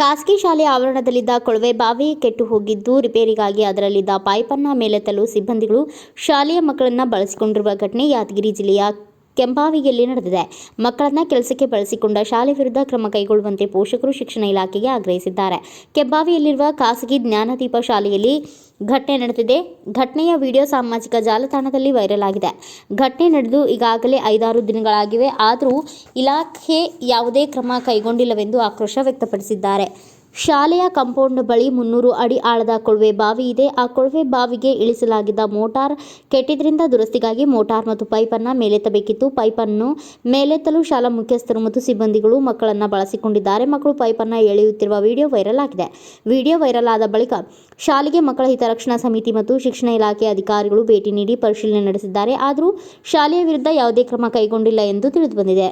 ಖಾಸಗಿ ಶಾಲೆ ಆವರಣದಲ್ಲಿದ್ದ ಕೊಳವೆ ಬಾವಿ ಕೆಟ್ಟು ಹೋಗಿದ್ದು, ರಿಪೇರಿಗಾಗಿ ಅದರಲ್ಲಿದ್ದ ಪೈಪನ್ನು ಮೇಲೆತ್ತಲು ಸಿಬ್ಬಂದಿಗಳು ಶಾಲೆಯ ಮಕ್ಕಳನ್ನ ಬಳಸಿಕೊಂಡಿರುವ ಘಟನೆ ಯಾದಗಿರಿ ಜಿಲ್ಲೆಯ ಕೆಂಬಾವಿಯಲ್ಲಿ ನಡೆದಿದೆ. ಮಕ್ಕಳನ್ನ ಕೆಲಸಕ್ಕೆ ಬಳಸಿಕೊಂಡ ಶಾಲೆ ವಿರುದ್ಧ ಕ್ರಮ ಕೈಗೊಳ್ಳುವಂತೆ ಪೋಷಕರು ಶಿಕ್ಷಣ ಇಲಾಖೆಗೆ ಆಗ್ರಹಿಸಿದ್ದಾರೆ. ಕೆಂಪಾವಿಯಲ್ಲಿರುವ ಖಾಸಗಿ ಜ್ಞಾನದೀಪ ಶಾಲೆಯಲ್ಲಿ ಘಟನೆ ನಡೆದಿದೆ. ಘಟನೆಯ ವಿಡಿಯೋ ಸಾಮಾಜಿಕ ಜಾಲತಾಣದಲ್ಲಿ ವೈರಲ್ ಆಗಿದೆ. ಘಟನೆ ನಡೆದು ಈಗಾಗಲೇ ಐದಾರು ದಿನಗಳಾಗಿವೆ. ಆದರೂ ಇಲಾಖೆ ಯಾವುದೇ ಕ್ರಮ ಕೈಗೊಂಡಿಲ್ಲವೆಂದು ಆಕ್ರೋಶ ವ್ಯಕ್ತಪಡಿಸಿದ್ದಾರೆ. ಶಾಲೆಯ ಕಾಂಪೌಂಡ್ ಬಳಿ ಮುನ್ನೂರು ಅಡಿ ಆಳದ ಕೊಳವೆ ಬಾವಿ ಇದೆ. ಆ ಕೊಳವೆ ಬಾವಿಗೆ ಇಳಿಸಲಾಗಿದ್ದ ಮೋಟಾರ್ ಕೆಟ್ಟಿದ್ದರಿಂದ ದುರಸ್ತಿಗಾಗಿ ಮೋಟಾರ್ ಮತ್ತು ಪೈಪನ್ನು ಮೇಲೆತ್ತಬೇಕಿತ್ತು. ಪೈಪನ್ನು ಮೇಲೆತ್ತಲು ಶಾಲಾ ಮುಖ್ಯಸ್ಥರು ಮತ್ತು ಸಿಬ್ಬಂದಿಗಳು ಮಕ್ಕಳನ್ನು ಬಳಸಿಕೊಂಡಿದ್ದಾರೆ. ಮಕ್ಕಳು ಪೈಪನ್ನು ಎಳೆಯುತ್ತಿರುವ ವಿಡಿಯೋ ವೈರಲ್ ಆಗಿದೆ. ವಿಡಿಯೋ ವೈರಲ್ ಆದ ಬಳಿಕ ಶಾಲೆಗೆ ಮಕ್ಕಳ ಹಿತರಕ್ಷಣಾ ಸಮಿತಿ ಮತ್ತು ಶಿಕ್ಷಣ ಇಲಾಖೆ ಅಧಿಕಾರಿಗಳು ಭೇಟಿ ನೀಡಿ ಪರಿಶೀಲನೆ ನಡೆಸಿದ್ದಾರೆ. ಆದರೂ ಶಾಲೆಯ ವಿರುದ್ಧ ಯಾವುದೇ ಕ್ರಮ ಕೈಗೊಂಡಿಲ್ಲ ಎಂದು ತಿಳಿದುಬಂದಿದೆ